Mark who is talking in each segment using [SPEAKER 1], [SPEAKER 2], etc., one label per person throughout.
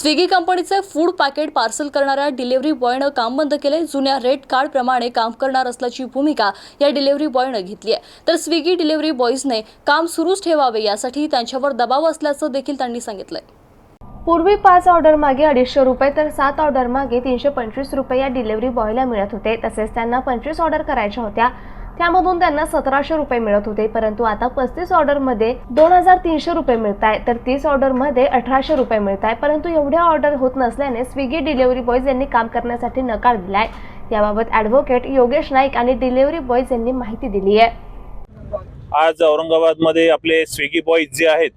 [SPEAKER 1] Swiggy कंपनीचे food packet parcel करणाऱ्या delivery बॉयनं काम बंद केले जुन्या रेट कार्डप्रमाणे काम करणार असल्याची भूमिका या डिलिव्हरी बॉयनं घेतली आहे तर स्विगी डिलिव्हरी बॉईजने काम सुरूच ठेवावे यासाठी त्यांच्यावर दबाव असल्याचं देखील त्यांनी सांगितलंय.
[SPEAKER 2] पूर्वी पाच ऑर्डर मागे अडीचशे रुपये तर सात ऑर्डर मागे तीनशे पंचवीस रुपये या डिलिव्हरी बॉयला मिळत होते. तसेच त्यांना पंचवीस ऑर्डर करायच्या होत्या. त्यामधून त्यांना सतराशे रुपये मिळत होते परंतु आता पस्तीस ऑर्डरमध्ये दोन हजार तीनशे रुपये मिळत आहे तर तीस ऑर्डरमध्ये अठराशे रुपये मिळत आहे परंतु एवढ्या ऑर्डर होत नसल्याने स्विगी डिलिव्हरी बॉयज यांनी काम करण्यासाठी नकार दिलाय. याबाबत ॲडव्होकेट योगेश नाईक आणि डिलिव्हरी बॉयज यांनी माहिती दिली आहे.
[SPEAKER 3] आज औरंगाबादमध्ये आपले स्विगी बॉईज जे आहेत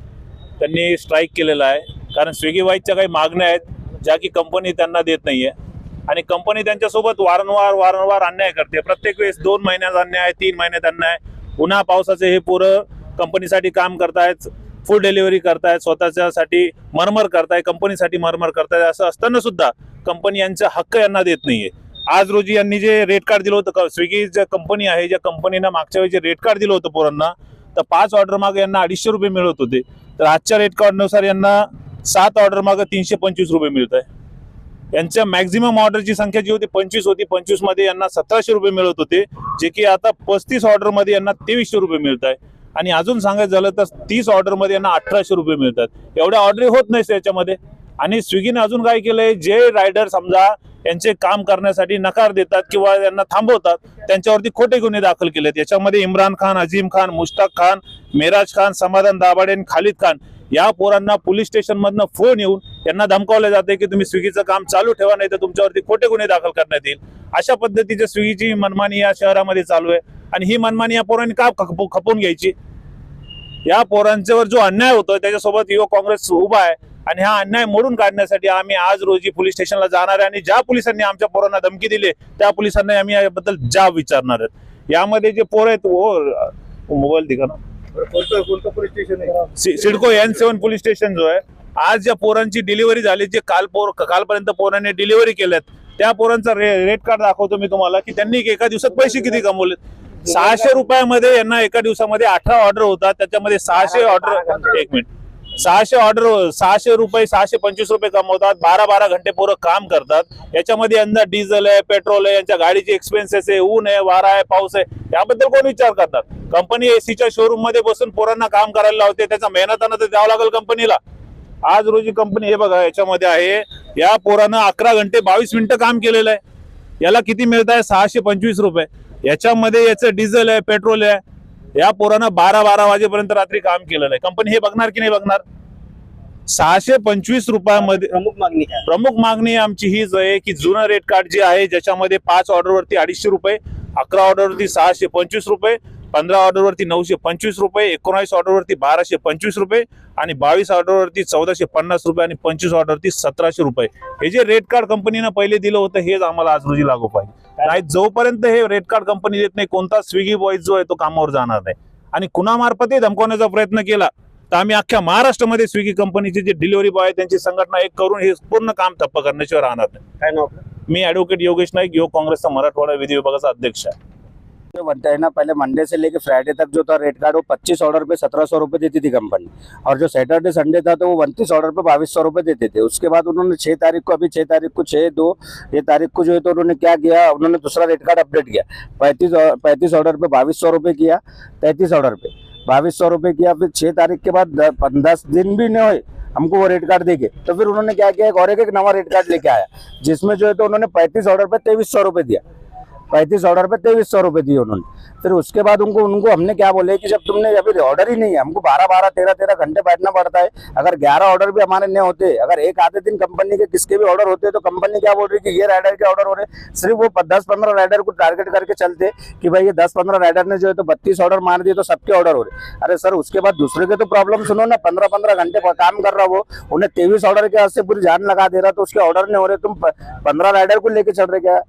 [SPEAKER 3] त्यांनी स्ट्राईक केलेला आहे. कारण स्विगी बॉईजच्या काही मागण्या आहेत ज्या की कंपनी त्यांना देत नाही आहे आणि कंपनी त्यांच्यासोबत वारंवार वारंवार अन्याय करते. प्रत्येक वेळेस दोन महिन्यात अन्याय तीन महिन्यात अन्याय उन्हा पावसाचे हे पोरं कंपनीसाठी काम करतायत फूड डिलिव्हरी करतायत स्वतःच्यासाठी मरमर करताय कंपनीसाठी मरमर करतायत. असं असताना सुद्धा कंपनी यांचा हक्क यांना देत नाहीये. आज रोजी यांनी जे रेट कार्ड दिलं होतं स्विगी ज्या कंपनी आहे ज्या कंपनीनं मागच्या वेळी जे रेट कार्ड दिलं होतं पोरांना तर पाच ऑर्डर मागे यांना अडीचशे रुपये मिळत होते. तर आजच्या रेट कार्डनुसार यांना सात ऑर्डर मागे तीनशे पंचवीस रुपये मिळत आहे. यांच्या मॅक्झिमम ऑर्डरची संख्या जी होती पंचवीस होती. पंचवीसमध्ये यांना सतराशे रुपये मिळत होते जे की आता पस्तीस ऑर्डरमध्ये यांना तेवीसशे रुपये मिळत आहे. आणि अजून सांगायचं झालं तर तीस ऑर्डरमध्ये यांना अठराशे रुपये मिळतात. एवढ्या ऑर्डर होत नाही याच्यामध्ये. आणि स्विगीने अजून काय केलंय जे रायडर समजा यांचे काम करण्यासाठी नकार देतात किंवा यांना थांबवतात त्यांच्यावरती खोटे गुन्हे दाखल केलेत. याच्यामध्ये इम्रान खान अजीम खान मुश्ताक खान मेराज खान समाधान दाभाडे आणि खालिद खान या पोरांना पोलीस स्टेशनमधनं फोन येऊन त्यांना धमकावले जाते की तुम्ही स्विगीचं काम चालू ठेवा नाही तर तुमच्यावरती खोटे गुन्हे दाखल करण्यात येईल. अशा पद्धतीच्या स्विगीची मनमानी या शहरामध्ये चालू आहे. आणि ही मनमानी या पोरांनी का खप- खपवून घ्यायची? या पोरांच्यावर जो अन्याय होतोय त्याच्यासोबत युवक काँग्रेस उभा आहे आणि हा अन्याय मोडून काढण्यासाठी आम्ही आज रोजी पोलीस स्टेशनला जाणार आहे आणि ज्या पोलिसांनी आमच्या पोरांना धमकी दिली त्या पोलिसांना आम्ही याबद्दल जाब विचारणार आहेत. यामध्ये जे पोर आहेत मोबाईल दिघा ना.
[SPEAKER 4] स्टेशन
[SPEAKER 3] सि- CIDCO N seven police station जो आहे आज ज्या पोरांची डिलिव्हरी झाली जे काल पोर कालपर्यंत पोरांनी डिलिव्हरी केल्यात त्या पोरांचा रे, रेट कार्ड दाखवतो मी तुम्हाला की त्यांनी एका दिवसात पैसे किती कमवलेत? सहाशे रुपयामध्ये यांना एका दिवसामध्ये अठरा ऑर्डर होतात त्याच्यामध्ये सहाशे ऑर्डर एक मिनिट सहाशे ऑर्डर सहाशे रुपये सहाशे पंचवीस रुपये कमवतात. बारा बारा घंटे पोरं काम करतात. याच्यामध्ये यंदा डिझेल आहे पेट्रोल आहे यांच्या गाडीचे एक्सपेन्सेस आहे ऊन आहे वारा आहे पाऊस आहे याबद्दल कोण विचार करतात? कंपनी एसीच्या शोरूममध्ये बसून पोरांना काम करायला लावते त्याचा मेहनताना तर द्यावं लागेल कंपनीला. आज रोजी कंपनी हे बघा याच्यामध्ये आहे या पोरानं अकरा घंटे बावीस मिनिटं काम केलेलं आहे. याला किती मिळत आहे? सहाशे पंचवीस रुपये. याच्यामध्ये याचं डिझेल आहे पेट्रोल आहे या पोरानं बारा बारा वाजेपर्यंत रात्री काम केलेलं आहे. कंपनी हे बघणार की नाही बघणार? सहाशे पंचवीस रुपयामध्ये
[SPEAKER 4] प्रमुख मागणी
[SPEAKER 3] प्रमुख मागणी आमची हीच आहे की जुनं रेट कार्ड जे आहे ज्याच्यामध्ये पाच ऑर्डरवरती अडीचशे रुपये अकरा ऑर्डरवरती सहाशे पंचवीस रुपये पंधरा ऑर्डरवरती नऊशे पंचवीस रुपये एकोणावीस ऑर्डरवरती बाराशे पंचवीस रुपये आणि बावीस ऑर्डरवरती चौदाशे पन्नास रुपये आणि पंचवीस ऑर्डरवरती सतराशे रुपये. हे जे रेट कार्ड कंपनीनं पहिले दिलं होतं हेच आम्हाला आज रोजी लागू पाहिजे. नाही जोपर्यंत हे रेट कार्ड कंपनी देत नाही कोणता स्विगी बॉईज जो आहे तो कामावर जाणार नाही. आणि कुणामार्फतही धमकवण्याचा प्रयत्न केला तर आम्ही अख्ख्या महाराष्ट्रामध्ये स्विगी कंपनीचे जे डिलिव्हरी बॉय त्यांची संघटना एक करून हे पूर्ण काम ठप्प करण्याशिवाय राहणार नाही? मी ऍडव्होकेट योगेश नाईक युवक काँग्रेसचा मराठवाडा विधी विभागाचा अध्यक्ष आहे.
[SPEAKER 5] जो बनता है ना पहले मंडे से लेके फ्राइडे तक जो था रेट कार्ड वो पच्चीस ऑर्डर पे सत्रह सौ रुपये देती थी कंपनी और जो सैटरडे संडे था तो वो उनतीस ऑर्डर पे बाईस सौ रुपये देते थे। उसके बाद उन्होंने छः तारीख को अभी छः तारीख को छः दो ये तारीख को जो है तो उन्होंने क्या किया उन्होंने दूसरा रेट कार्ड अपडेट किया। पैंतीस पैंतीस ऑर्डर पे बाईस सौ रुपये किया तैंतीस ऑर्डर पे। बाईस सौ रुपये किया फिर छः तारीख के बाद दस दिन भी नहीं हुए हमको वो रेट कार्ड देके तो फिर उन्होंने क्या किया एक और एक, नवा रेट कार्ड लेके आया जिसमें जो है तो उन्होंने पैंतीस ऑर्डर पे तेईस सौ रुपये दिया। पैंतीस ऑर्डर पे तेईस सौ रुपये दिए उन्होंने। फिर उसके बाद उनको उनको हमने क्या बोले कि जब तुमने अभी ऑर्डर ही नहीं है, हमको बारह बारह, तेरह तेरह घंटे बैठना पड़ता है। अगर ग्यारह ऑर्डर भी हमारे नहीं होते, अगर एक आधे दिन कंपनी के किसके भी ऑर्डर होते तो कंपनी क्या बोल रही है कि ये राइडर के ऑर्डर हो रहे सिर्फ़ वो दस, पंद्रह राइडर को टारगेट करके चलते कि भाई ये दस, पंद्रह राइडर ने जो है तो बत्तीस ऑर्डर मार दिए तो सबके ऑर्डर हो रहे अरे सर, उसके बाद दूसरे के तो प्रॉब्लम सुनो ना, पंद्रह पंद्रह घंटे काम कर रहा वो, उन्हें तेईस ऑर्डर के हाथ से पूरी जान लगा दे रहा तो उसके ऑर्डर नहीं हो रहे, तुम पंद्रह राइडर को लेके चल रहे क्या?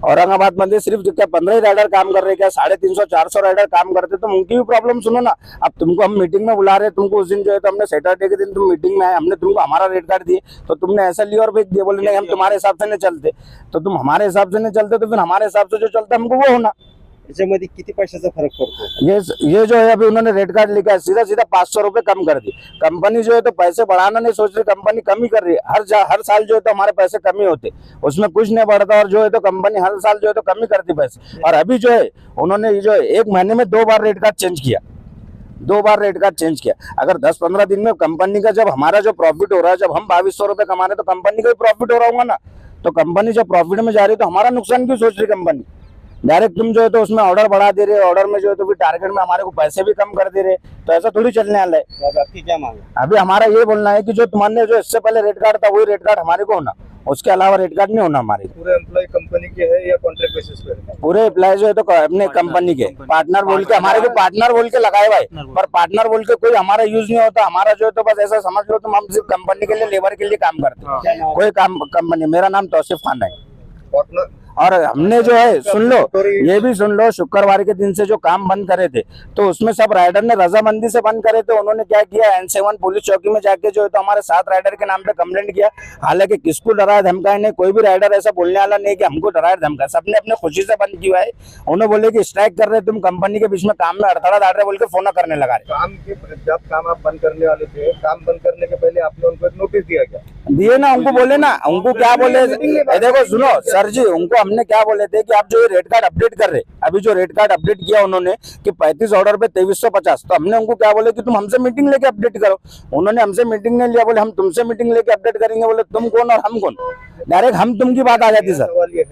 [SPEAKER 5] औरंगाबाद मध्ये सिर्फ़ क्या पंद्रह राइडर काम कर रहे क्या साढ़े तीन सौ चार सौ राइडर काम करते तो उनकी भी प्रॉब्लम सुनो ना. अब तुमको हम मीटिंग में बुला रहे, तुमको उस दिन जो है तो हमने सैटरडे के दिन तुम मीटिंग में आए, हमने तुमको हमारा रेट कार्ड दिए तो तुमने ऐसा लिया और भेज दिया, बोले, नहीं, हम तुम्हारे हिसाब से नहीं चलते। तो तुम हमारे हिसाब से नहीं चलते तो फिर हमारे हिसाब से जो चलता हमको वो होना।
[SPEAKER 4] याच्यामध्ये किती पैशाचा फरक पडतो?
[SPEAKER 5] ये ये जो है अभी उन्होंने रेट कार्ड लिखा है सीधा सीधा पाँच सौ रुपये कम कर दी कंपनी जो है तो पैसे बढ़ाना नहीं सोच रही कंपनी कम ही कर रही है। हर जा, हर साल जो है तो हमारे पैसे कम ही होते। उसमें कुछ नहीं बढ़ता और जो है तो कंपनी हर साल जो है तो कम ही करती पैसे। और अभी जो है उन्होंने जो है एक महीने में दो बार रेट कार्ड चेंज किया। दो बार रेट कार्ड चेंज किया। अगर दस पंद्रह दिन में कंपनी का जब हमारा जो प्रॉफिट हो रहा है जब हम बाईस सौ रुपये कमा रहे हैं, तो कंपनी का भी प्रॉफिट हो रहा होगा ना। तो कंपनी जब प्रॉफिट में जा रही है तो हमारा नुकसान क्यों सोच रही कंपनी डायरेक्ट तुम जो है तो उसमें ऑर्डर बढ़ा दे रहे हो ऑर्डर में जो है तो टारगेट में हमारे को पैसे भी कम कर दे रहे तो ऐसा थोड़ी चलने वाला है।
[SPEAKER 4] तो आपकी क्या मांग
[SPEAKER 5] अभी हमारा ये बोलना है कि जो तुम्हारे जो इससे पहले रेट कार्ड था वही रेट कार्ड हमारे को होना। उसके अलावा रेट कार्ड नहीं होना हमारे।
[SPEAKER 4] पूरे एम्प्लॉय कंपनी के है या कॉन्ट्रैक्ट बेसिस पे?
[SPEAKER 5] पूरे एम्प्लॉय जो है तो अपने कंपनी के। पार्टनर बोल के हमारे को पार्टनर बोल के लगाए भाई। पर पार्टनर बोल के कोई हमारा यूज़ नहीं होता। हमारा जो है तो बस ऐसा समझ लो तुम हम सिर्फ़ कंपनी के लिए लेबर के लिए काम करते हैं। कोई काम कंपनी मेरा नाम तोसिफ खान है।
[SPEAKER 4] पार्टनर
[SPEAKER 5] और हमने जो है सुन लो ये भी सुन लो शुक्रवार के दिन से जो काम बंद करे थे तो उसमें सब राइडर ने रजामंदी से बंद करे थे उन्होंने क्या किया एन सेवन पुलिस चौकी में जाके जो है तो हमारे सात राइडर के नाम पे कंप्लेंट किया। हालाँकि किसको डराया धमकाया नहीं कोई भी राइडर ऐसा बोलने वाला नहीं कि हमको डराया धमका। सबने अपने खुशी से बंद किया है। उन्होंने बोले की स्ट्राइक कर रहे तुम कंपनी के बीच में काम में अड़थड़ा डाल रहे बोल के फ़ोन करने लगा रहे
[SPEAKER 4] काम के जब काम आप बंद करने वाले थे काम बंद करने के पहले आपने उनको नोटिस दिया क्या?
[SPEAKER 5] दिए ना उनको बोले ना उनको क्या बोले? देखो सुनो सर जी उनको हमने क्या बोले थे कि आप जो रेट कार्ड अपडेट कर रहे, अभी जो रेट कार्ड अपडेट किया उन्होंने कि पैंतीस ऑर्डर पे तेईस सौ पचास तो हमने उनको क्या बोले कि तुम हमसे मीटिंग लेके अपडेट करो। उन्होंने हमसे मीटिंग नहीं लिया, बोले हम तुमसे मीटिंग लेके अपडेट करेंगे, बोले तुम कौन और हम कौन? डायरेक्ट हम तुम की बात आ जाती सर